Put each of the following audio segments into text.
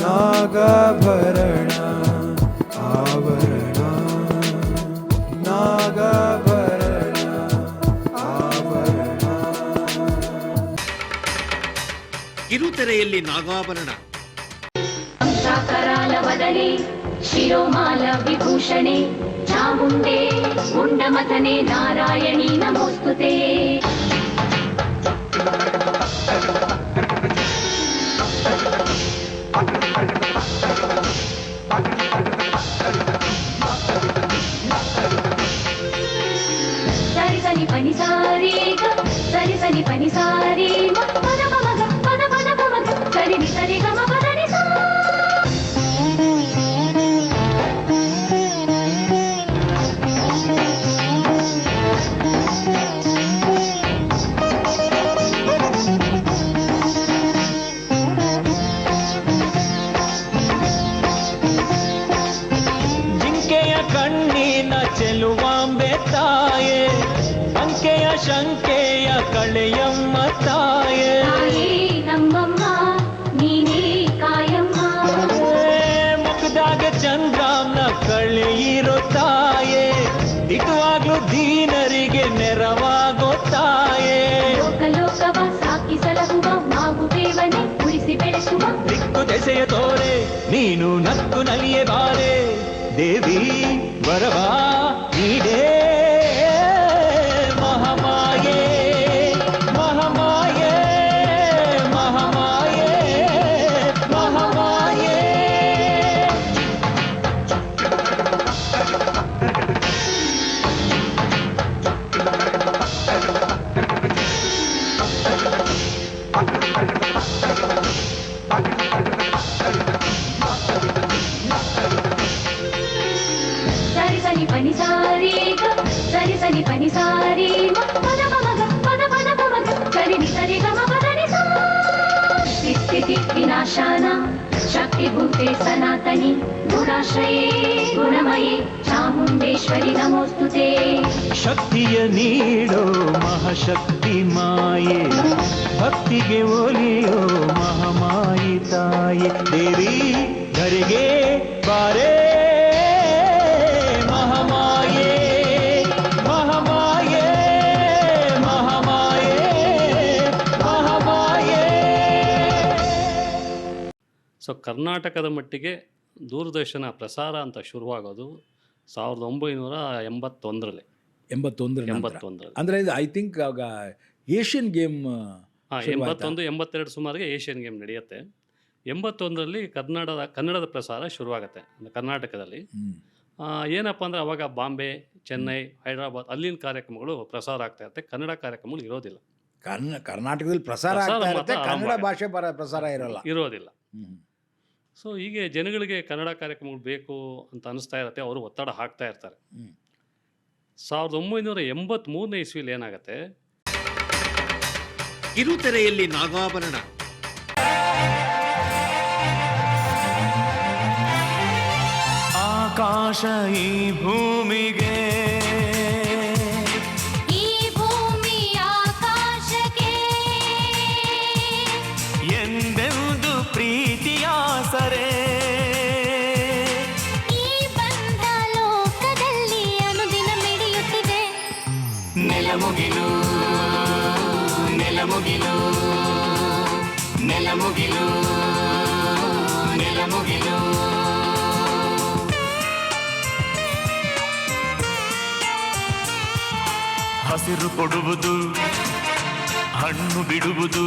ನಾಗಭರಣ ಆವರಣ ನಾಗಭರಣ ಆವರಣ ಕಿರುತೆರೆಯಲ್ಲಿ ನಾಗಾಭರಣ. ವದನೆ ಶಿರೋಮಾಲ ವಿಭೂಷಣೆ ಚಾಮುಂಡೆ ಮುಂಡಮಥನೆ ನಾರಾಯಣಿ ನಮೋಸ್ತುತೆ. ಸರಿ ಶಂಕೆಯ ಕಳೆಯಮ್ಮ ತಾಯೆ. ನಮ್ಮಮ್ಮ ನೀನೇ ಕಾಯಮ್ಮ. ಮುಖದಾಗ ಚಂದ್ರಾಮ್ನ ಕಳೆಯಿರೋ ತಾಯೆ. ಇಟುವಾಗ್ಲೂ ದೀನರಿಗೆ ನೆರವಾಗೋ ತಾಯೇ. ಲೋಕ ಲೋಕವ ಸಾಕಿ ಸಲಹುವ ಮಾವು ದೇವನೇ ಉಳಿಸಿ ಬೆಳೆಸುವ. ದಿಕ್ಕು ದೆಸೆಯ ತೋರೆ ನೀನು ನಕ್ಕು ನಲಿಯ ಬಾರೆ ದೇವಿ ಬರವಾ ನೀಡೇ ಶಕ್ತಿಭೂತೆ ಸನಾತನಿ ಗುಣಾಶ್ರಯೇ ಗುಣಮಯೇ, ಚಾಮುಂಡೇಶ್ವರಿ ನಮೋಸ್ತುತೆ ಶಕ್ತಿಯ ನೀಡೋ ಮಹಾಶಕ್ತಿ ಮಾಯೆ, ಭಕ್ತಿಗೆ ಒಲಿಯೋ ಮಹಾಮಾಯಿ ತಾಯಿ. ದೇವಿ, ಧರೆಗೆ ಬಾರೇ ಸೊ ಕರ್ನಾಟಕದ ಮಟ್ಟಿಗೆ ದೂರದರ್ಶನ ಪ್ರಸಾರ ಅಂತ ಶುರುವಾಗೋದು ಸಾವಿರದ ಒಂಬೈನೂರ ಎಂಬತ್ತೊಂದರಲ್ಲಿ. ಎಂಬತ್ತೊಂದರ. ಎಂಬತ್ತೊಂದರಲ್ಲಿ. ಅಂದ್ರೆ ಇದು ಐ ಥಿಂಕ್ ಆಗ ಏಷ್ಯನ್ ಗೇಮ್ ಹಾಂ ಎಂಬತ್ತೊಂದು ಎಂಬತ್ತೆರಡು ಸುಮಾರಿಗೆ ಏಷ್ಯನ್ ಗೇಮ್ ನಡೆಯುತ್ತೆ. ಎಂಬತ್ತೊಂದರಲ್ಲಿ ಕನ್ನಡದ ಕನ್ನಡದ ಪ್ರಸಾರ ಶುರುವಾಗುತ್ತೆ ಕರ್ನಾಟಕದಲ್ಲಿ. ಏನಪ್ಪ ಅಂದರೆ ಅವಾಗ ಬಾಂಬೆ ಚೆನ್ನೈ ಹೈದರಾಬಾದ್ ಅಲ್ಲಿನ ಕಾರ್ಯಕ್ರಮಗಳು ಪ್ರಸಾರ ಆಗ್ತಾ ಇರುತ್ತೆ. ಕನ್ನಡ ಕಾರ್ಯಕ್ರಮಗಳು ಇರೋದಿಲ್ಲ. ಕರ್ನ ಕರ್ನಾಟಕದಲ್ಲಿ ಪ್ರಸಾರ ಕನ್ನಡ ಭಾಷೆ ಪರ ಪ್ರಸಾರ ಇರಲ್ಲ. ಇರೋದಿಲ್ಲ. ಸೊ ಹೀಗೆ ಜನಗಳಿಗೆ ಕನ್ನಡ ಕಾರ್ಯಕ್ರಮಗಳು ಬೇಕು ಅಂತ ಅನಿಸ್ತಾ ಇರತ್ತೆ ಅವರು ಒತ್ತಡ ಹಾಕ್ತಾ ಇರ್ತಾರೆ. ಸಾವಿರದ ಒಂಬೈನೂರ ಎಂಬತ್ತ್ಮೂರನೇ ಇಸ್ವಿಲಿ ಏನಾಗುತ್ತೆ? ಕಿರುತೆರೆಯಲ್ಲಿ ನಾಗಾಭರಣ. ಆಕಾಶ ಈ ಭೂಮಿಗೆ ನೆಲಮುಗಿಲು ನೆಲಮುಗಿಲು ಹಸಿರು ಕೊಡುವುದು ಹಣ್ಣು ಬಿಡುವುದು.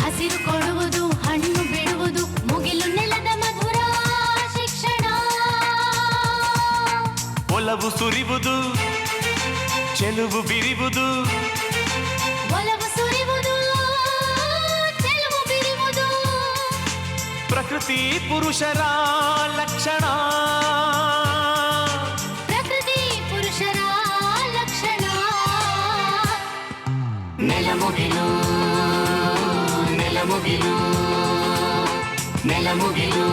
ಹಸಿರು ಕೊಡುವುದು ಹಣ್ಣು ಬಿಡುವುದು ಮುಗಿಲು ನೆಲದ ಮಧುರ ಶಿಕ್ಷಣ. ಒಲವು ಸುರಿವುದು ಚೆಲುವು ಬಿರಿವುದು. ಪ್ರಕೃತಿ ಪುರುಷರ ಲಕ್ಷಣ. ಪ್ರಕೃತಿ ಪುರುಷರ ಲಕ್ಷಣ. ನೆಲಮುಗಿಲು ನೆಲಮುಗಿಲು ನೆಲಮುಗಿಲು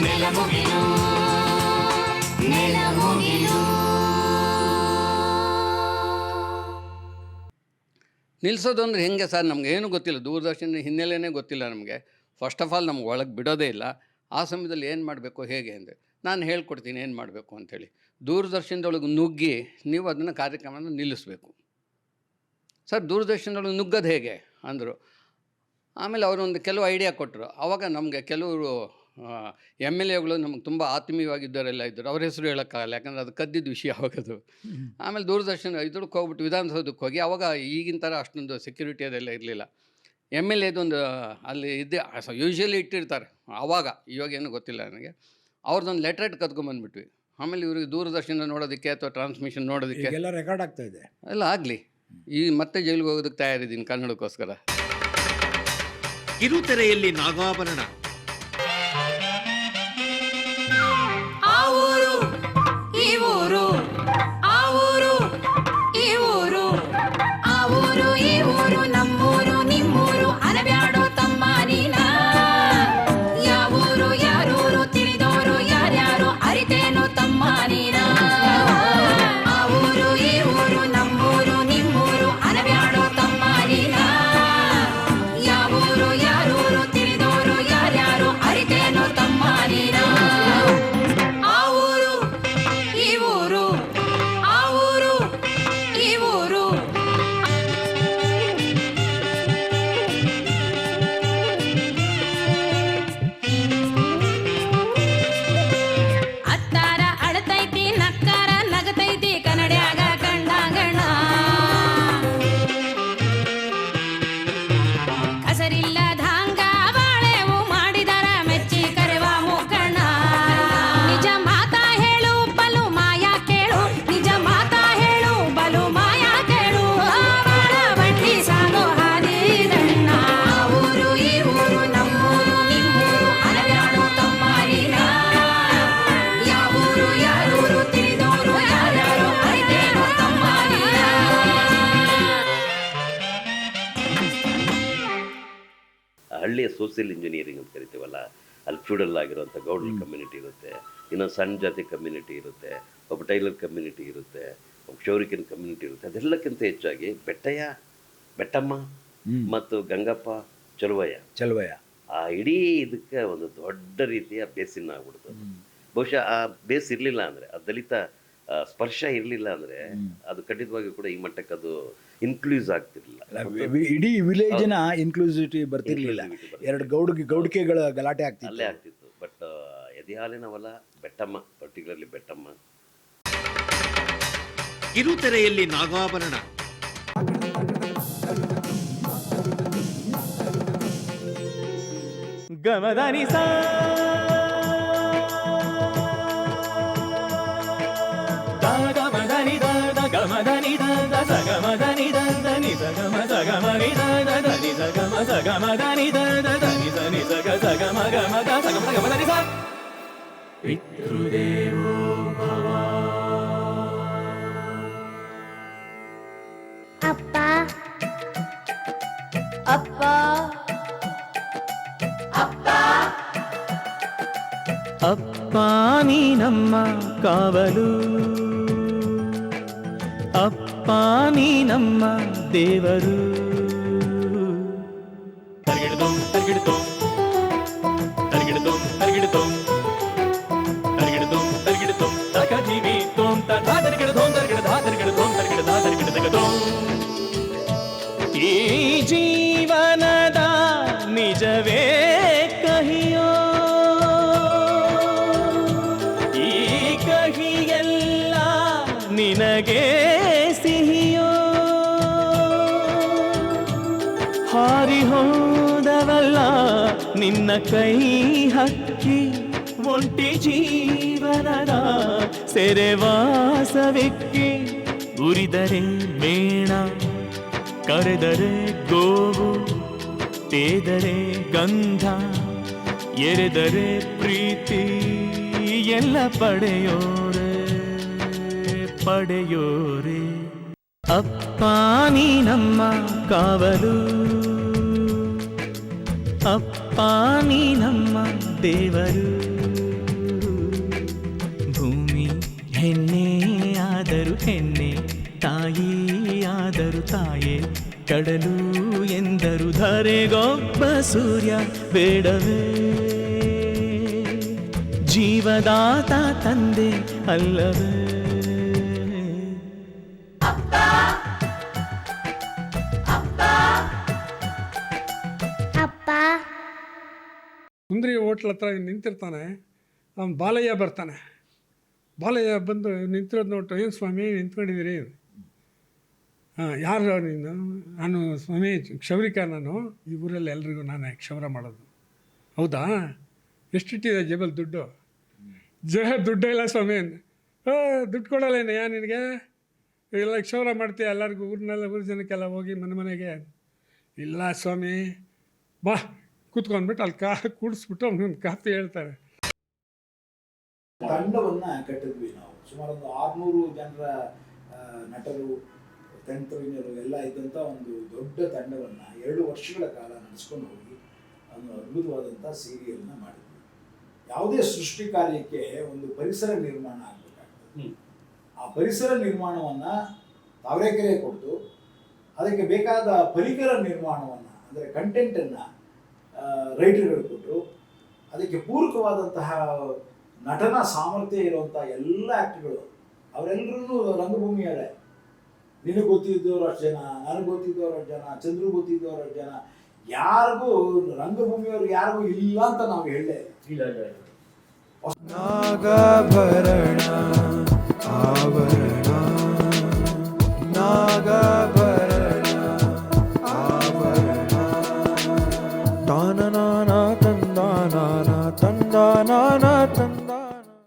ನೆಲಮುಗಿಲು ನೆಲಮುಗಿಲು ನಿಲ್ಲಿಸೋದು ಅಂದರೆ ಹೆಂಗೆ ಸರ್? ನಮ್ಗೆ ಏನು ಗೊತ್ತಿಲ್ಲ. ದೂರದರ್ಶನ ಹಿನ್ನೆಲೆನೇ ಗೊತ್ತಿಲ್ಲ ನಮಗೆ. ಫಸ್ಟ್ ಆಫ್ ಆಲ್ ನಮ್ಗೆ ಒಳಗೆ ಬಿಡೋದೇ ಇಲ್ಲ. ಆ ಸಮಯದಲ್ಲಿ ಏನು ಮಾಡಬೇಕು ಹೇಗೆ ಅಂದರೆ ನಾನು ಹೇಳ್ಕೊಡ್ತೀನಿ ಏನು ಮಾಡಬೇಕು ಅಂಥೇಳಿ ದೂರದರ್ಶನದೊಳಗೆ ನುಗ್ಗಿ ನೀವು ಅದನ್ನು ಕಾರ್ಯಕ್ರಮನ ನಿಲ್ಲಿಸಬೇಕು. ಸರ್ ದೂರದರ್ಶನದೊಳಗೆ ನುಗ್ಗೋದು ಹೇಗೆ? ಅಂದರು. ಆಮೇಲೆ ಅವರೊಂದು ಕೆಲವು ಐಡಿಯಾ ಕೊಟ್ಟರು ಆವಾಗ ನಮಗೆ ಕೆಲವರು ಎಂ ಎಲ್ ಎಗಳು ನಮ್ಗೆ ತುಂಬ ಆತ್ಮೀಯವಾಗಿದ್ದವರೆಲ್ಲ ಇದ್ದರು ಅವ್ರ ಹೆಸರು ಹೇಳೋಕ್ಕಾಗಲ್ಲ ಯಾಕಂದರೆ ಅದು ಕದ್ದಿದ್ದ ವಿಷಯ ಅವಾಗದು ಆಮೇಲೆ ದೂರದರ್ಶನ ಇದ್ರಕ್ಕೆ ಹೋಗ್ಬಿಟ್ಟು ವಿಧಾನಸೌಧಕ್ಕೆ ಹೋಗಿ ಅವಾಗ ಈಗಿನ ಥರ ಅಷ್ಟೊಂದು ಸೆಕ್ಯೂರಿಟಿ ಅದೆಲ್ಲ ಇರಲಿಲ್ಲ. ಎಂ ಎಲ್ ಎದೊಂದು ಅಲ್ಲಿ ಇದ್ದೆ ಯೂಶ್ವಲಿ ಇಟ್ಟಿರ್ತಾರೆ. ಆವಾಗ ಇವಾಗೇನು ಗೊತ್ತಿಲ್ಲ ನನಗೆ. ಅವ್ರದ್ದೊಂದು ಲೆಟ್ರೇಟ್ ಕತ್ಕೊಂಡ್ಬಂದ್ಬಿಟ್ವಿ ಆಮೇಲೆ ಇವ್ರಿಗೆ ದೂರದರ್ಶನ ನೋಡೋದಕ್ಕೆ ಅಥವಾ ಟ್ರಾನ್ಸ್ಮಿಷನ್ ನೋಡೋದಕ್ಕೆ. ಎಲ್ಲ ರೆಕಾರ್ಡ್ ಆಗ್ತಾ ಇದೆ. ಎಲ್ಲ ಆಗಲಿ. ಈ ಮತ್ತೆ ಜೈಲಿಗೆ ಹೋಗೋದಕ್ಕೆ ತಯಾರಿದ್ದೀನಿ ಕನ್ನಡಕ್ಕೋಸ್ಕರ. ಕಿರುತೆರೆಯಲ್ಲಿ ನಾಗಾಭರಣ. ಸೋಷಿಯಲ್ ಇಂಜಿನಿಯರಿಂಗ್ ಅಂತ ಕರಿತೀವಲ್ಲ ಅಲ್ಲಿ ಫ್ಯೂಡಲ್ ಆಗಿರುವಂಥ ಗೌಡ್ ಕಮ್ಯುನಿಟಿ ಇರುತ್ತೆ ಇನ್ನೊಂದು ಸಣ್ಣ ಜಾತಿ ಕಮ್ಯುನಿಟಿ ಇರುತ್ತೆ ಒಬ್ಬ ಟೈಲರ್ ಕಮ್ಯುನಿಟಿ ಇರುತ್ತೆ ಒಬ್ಬ ಶೌರಿಕನ್ ಕಮ್ಯುನಿಟಿ ಇರುತ್ತೆ ಅದೆಲ್ಲಕ್ಕಿಂತ ಹೆಚ್ಚಾಗಿ ಬೆಟ್ಟಯ್ಯ ಬೆಟ್ಟಮ್ಮ ಮತ್ತು ಗಂಗಪ್ಪ ಚಲುವಯ್ಯ. ಚಲುವಯ್ಯ. ಆ ಇಡೀ ಇದಕ್ಕೆ ಒಂದು ದೊಡ್ಡ ರೀತಿಯ ಬೇಸಿನ ಆಗ್ಬಿಡ್ತದೆ ಬಹುಶಃ ಆ ಬೇಸ್ ಇರಲಿಲ್ಲ ಅಂದರೆ ಆ ದಲಿತ ಸ್ಪರ್ಶ ಇರಲಿಲ್ಲ ಅಂದರೆ ಅದು ಖಂಡಿತವಾಗಿಯೂ ಕೂಡ ಈ ಮಟ್ಟಕ್ಕೆ ಅದು ಇನ್ಕ್ಲೂಸ್ ಆಗ್ತಿರ್ಲಿಲ್ಲ. ಇಡೀ ವಿಲೇಜಿನ ಇನ್ಕ್ಲೂಸಿವಿಟಿ ಬರ್ತಿರ್ಲಿಲ್ಲ. ಎರಡು ಗೌಡಿಗೆ ಗೌಡಿಕೆಗಳ ಗಲಾಟೆ ಅಲ್ಲೇ ಆಗ್ತಿತ್ತು. ಆಗ್ತಿತ್ತು ಬಟ್ ಎದೆ ಹಾಲಿನ ಹೊಲ ಬೆಟ್ಟಮ್ಮ ಪರ್ಟಿಕ್ಯುಲರ್ಲಿ ಬೆಟ್ಟಮ್ಮ. ಕಿರುತೆರೆಯಲ್ಲಿ ನಾಗಾಭರಣ. ಗಮದನಿ ಸಾ. ಗಮದನಿ ಗಮದನಿ సగమని దని సగమ సగమదని దని సని సగ సగమ గమ ద సగమ సగమదని స పితృదేవో ಅಪ್ಪ ಅಪ್ಪ ಅಪ್ಪ ನೀನಮ್ಮ ಕಾವಲು ಅಪ್ಪ ನೀನಮ್ಮ ದೇವರು Virtud. ಹೋದವಲ್ಲ, ನಿನ್ನ ಕೈ ಹಕ್ಕಿ ಒಂಟಿ ಜೀವನದ ಸೆರೆವಾಸವಿಕ್ಕಿ ಉರಿದರೆ ಮೇಣ, ಕರೆದರೆ ಗೋವು, ತೇದರೆ ಗಂಧ, ಎರೆದರೆ ಪ್ರೀತಿ, ಎಲ್ಲ ಪಡೆಯೋರೆ ಪಡೆಯೋರೆ. ಅಪ್ಪ ನೀನಮ್ಮ ಕಾವಲು ಅಪ್ಪ ನೀನಮ್ಮ ದೇವರು. ಭೂಮಿ ಹೆಣ್ಣೆ ಆದರೂ ಹೆಣ್ಣೆ, ತಾಯಿ ಆದರೂ ತಾಯೇ, ಕಡಲು ಎಂದರು ಧರೆಗೊಬ್ಬ ಸೂರ್ಯ ಬೇಡವೇ. ಜೀವದಾತ ತಂದೆ ಅಲ್ಲವೇ. ಸುಂದರಿ ಹೋಟ್ಲ್ ಹತ್ರ ನಿಂತಿರ್ತಾನೆ, ಅವ್ನು ಬಾಲಯ್ಯ ಬರ್ತಾನೆ. ಬಾಲಯ್ಯ ಬಂದು ನಿಂತಿರೋದು ನೋಟು ಏನು ಸ್ವಾಮಿ, ನಿಂತ್ಕೊಂಡಿದ್ದೀರಿ? ಹಾಂ, ಯಾರು ನೀನು? ನಾನು ಸ್ವಾಮಿ, ಕ್ಷೌರಿಕ ನಾನು. ಈ ಊರಲ್ಲಿ ಎಲ್ರಿಗೂ ನಾನೇ ಕ್ಷೌರ ಮಾಡೋದು. ಹೌದಾ? ಎಷ್ಟಿಟ್ಟಿದೆ ಜೇಬಲ್ಲಿ ದುಡ್ಡು? ಜ, ದುಡ್ಡೇ ಇಲ್ಲ ಸ್ವಾಮಿ. ದುಡ್ಡು ಯಾ ನಿನಗೆ? ಎಲ್ಲ ಕ್ಷೌರ ಮಾಡ್ತೀಯ ಎಲ್ಲರಿಗೂ? ಊರಿನೆಲ್ಲ, ಊರು ಜನಕ್ಕೆಲ್ಲ ಹೋಗಿ ಮನೆ ಮನೆಗೆ? ಇಲ್ಲ ಸ್ವಾಮಿ. ಬಾ. ಕೂತ್ಕೊಂಡ್ಬಿಟ್ಟು ಅಲ್ಲಿ ಕಾ ಕೂಡಿಸ್ಬಿಟ್ಟು ಅವನೊಂದು ಕಥೆ ಹೇಳ್ತಾರೆ. ತಂಡವನ್ನು ಕಟ್ಟಿದ್ವಿ ನಾವು. ಸುಮಾರು ಒಂದು ಆರ್ನೂರು ಜನರ ನಟರು ತಂತ್ರಜ್ಞರು ಎಲ್ಲ ಇದ್ದಂಥ ಒಂದು ದೊಡ್ಡ ತಂಡವನ್ನು ಎರಡು ವರ್ಷಗಳ ಕಾಲ ನಡೆಸ್ಕೊಂಡು ಹೋಗಿ ಒಂದು ಅದ್ಭುತವಾದಂಥ ಸೀರಿಯಲ್ನ ಮಾಡಿದ್ವಿ. ಯಾವುದೇ ಸೃಷ್ಟಿ ಕಾರ್ಯಕ್ಕೆ ಒಂದು ಪರಿಸರ ನಿರ್ಮಾಣ ಆಗಬೇಕಾಗ್ತದೆ. ಆ ಪರಿಸರ ನಿರ್ಮಾಣವನ್ನು ತಾವರೆಕೆರೆ ಕೊಟ್ಟು ಅದಕ್ಕೆ ಬೇಕಾದ ಪರಿಕರ ನಿರ್ಮಾಣವನ್ನು ಅಂದರೆ ಕಂಟೆಂಟನ್ನು ರೈಟರ್ಗಳು ಕೊಟ್ಟರು ಅದಕ್ಕೆ ಪೂರಕವಾದಂತಹ ನಟನಾ ಸಾಮರ್ಥ್ಯ ಇರುವಂಥ ಎಲ್ಲ ಆ್ಯಕ್ಟ್ಗಳು ಅವರೆಲ್ಲರೂ ರಂಗಭೂಮಿಯಾರೆ ನಿನಗೆ ಗೊತ್ತಿದ್ದವ್ರು ಅಷ್ಟು ಜನ ನನಗೆ ಗೊತ್ತಿದ್ದವ್ರು ಅಷ್ಟು ಜನ ಚಂದ್ರ ಗೊತ್ತಿದ್ದವ್ರು ಅಷ್ಟು ಜನ. ಯಾರಿಗೂ ರಂಗಭೂಮಿಯವರು ಯಾರಿಗೂ ಇಲ್ಲ ಅಂತ ನಾವು ಹೇಳಲೇ ಇಲ್ಲ. ನಾಗಾಭರಣ ಆಭರಣ. ನಾಗ